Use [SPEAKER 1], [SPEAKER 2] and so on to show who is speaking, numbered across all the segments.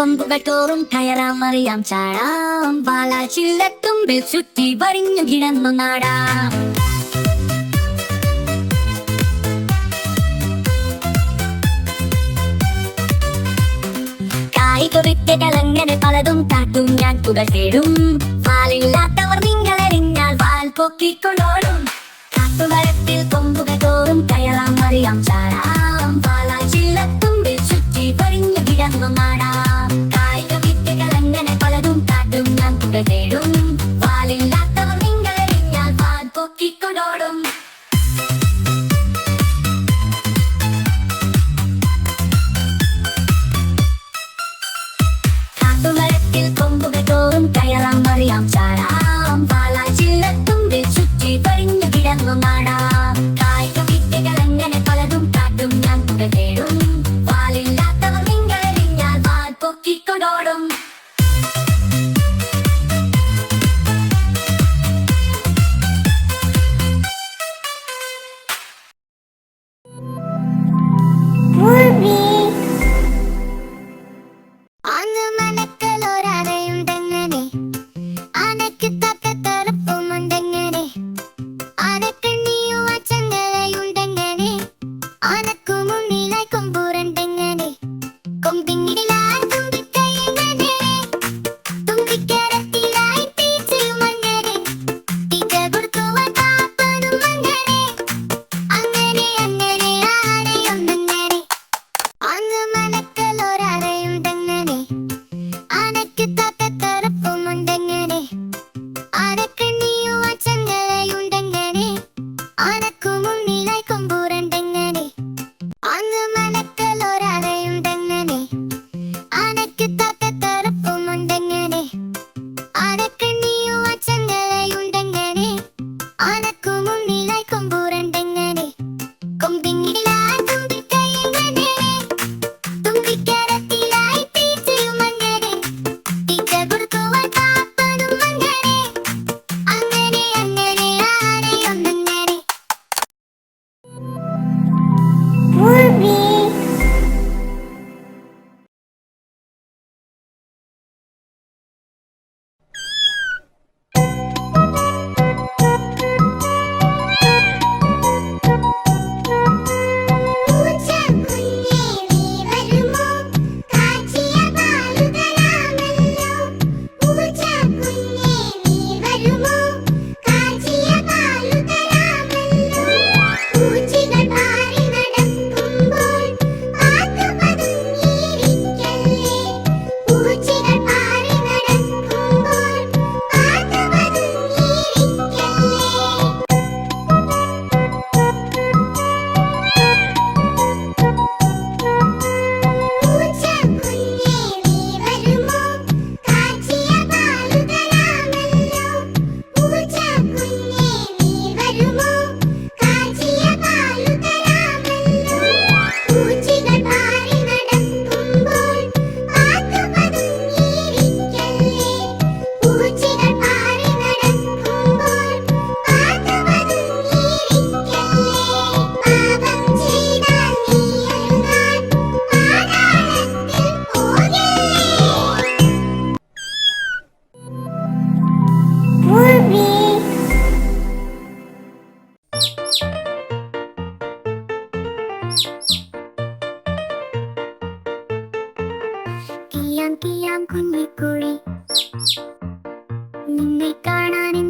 [SPEAKER 1] കൊമ്പുകൾത്തോറും കയറാമറിയാം ചാടാം. പാലാച്ചില്ലത്തുമ്പിൽ ചുറ്റി വരിഞ്ഞു കിടന്നു നാടാം. കലങ്ങനെ പലതും കാട്ടും. ഞാൻ പുകൾ തേടും. പാലില്ലാത്തവർ നിങ്ങളെറിഞ്ഞാൽ പാൽ പൊക്കിക്കൊണ്ടോടും. കാട്ടുമരത്തിൽ കൊമ്പുകൾ തോറും കയറാം അറിയാം ചാടാം. പാലാച്ചില്ലത്തുമ്പിൽ ചുറ്റി പറഞ്ഞു കിടന്നു നാടാം. kick a dum. i turn on and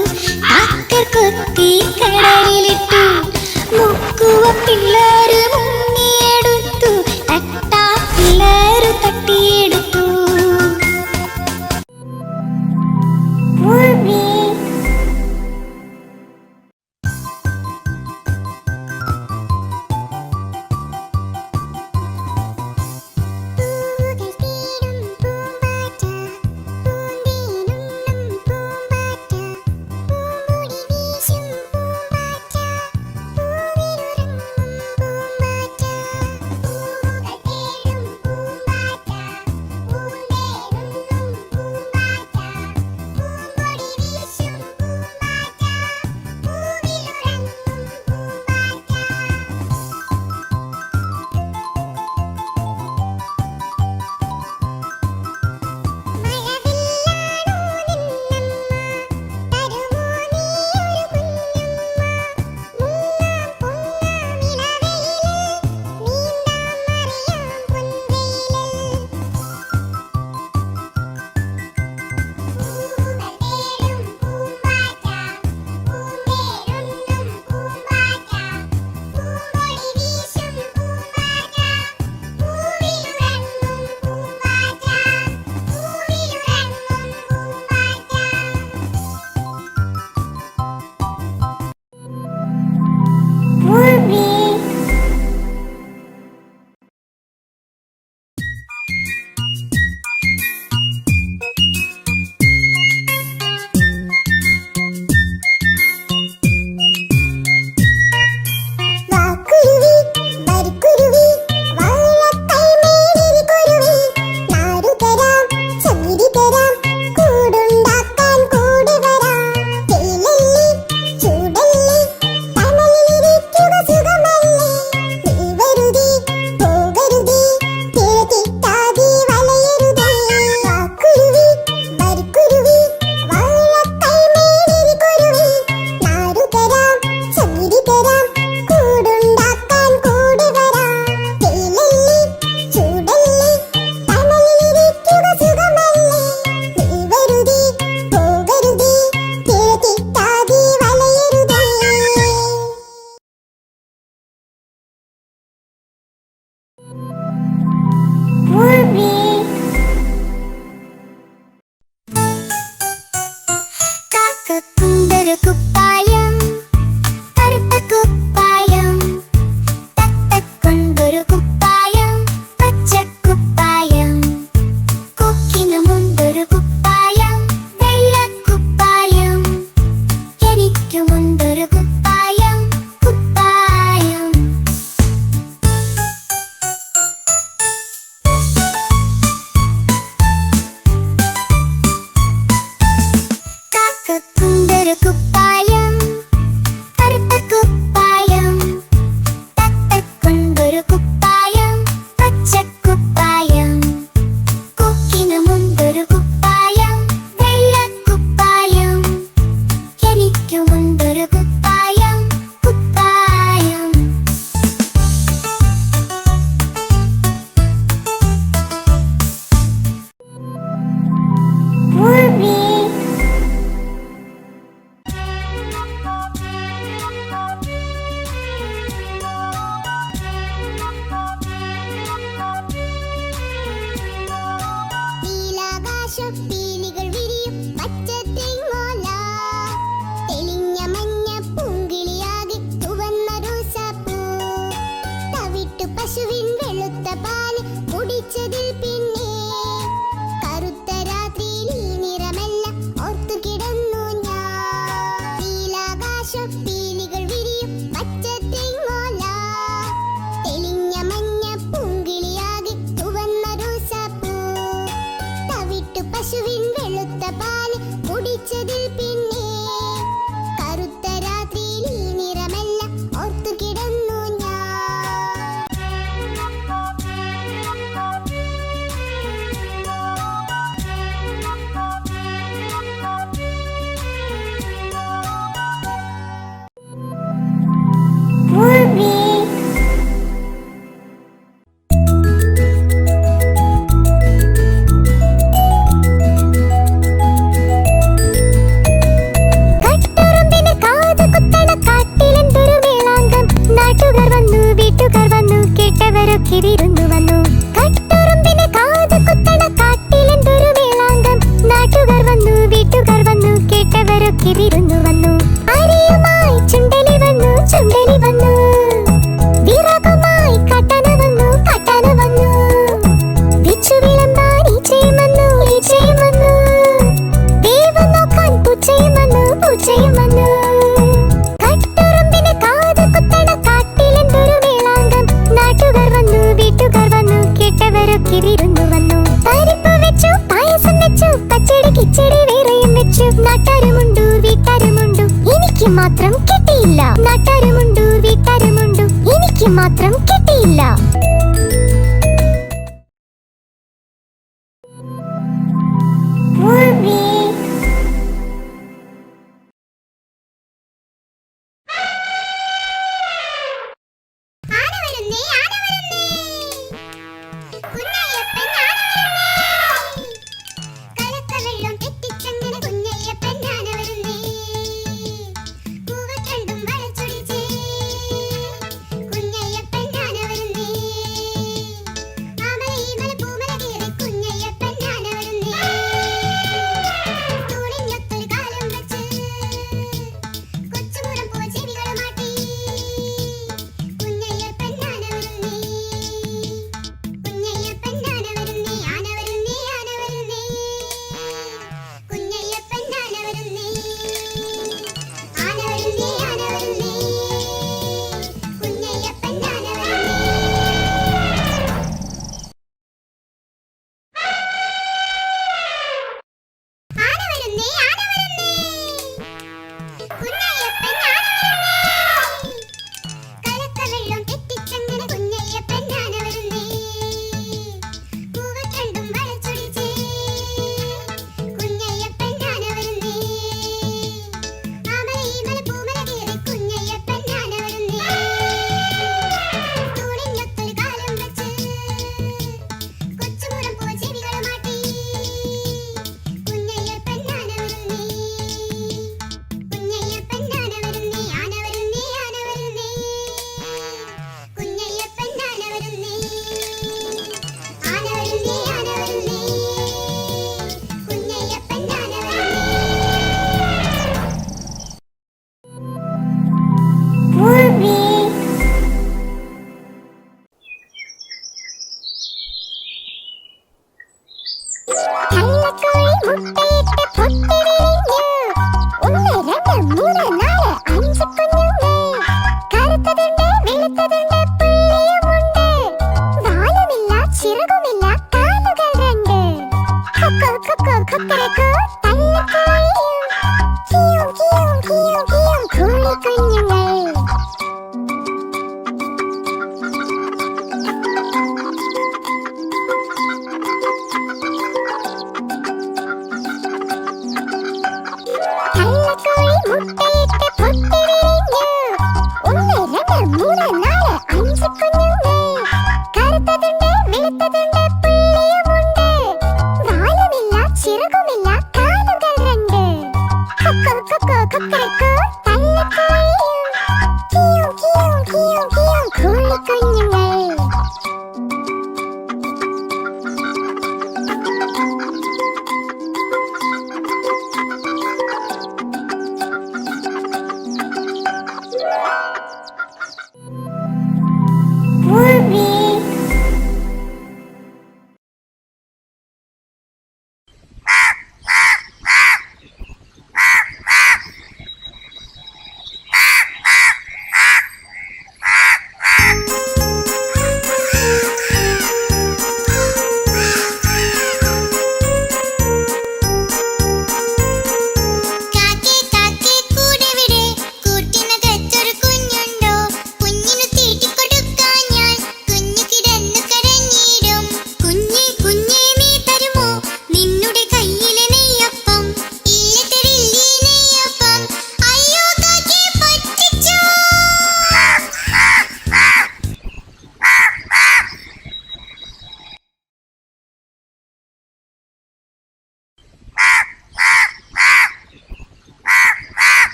[SPEAKER 1] you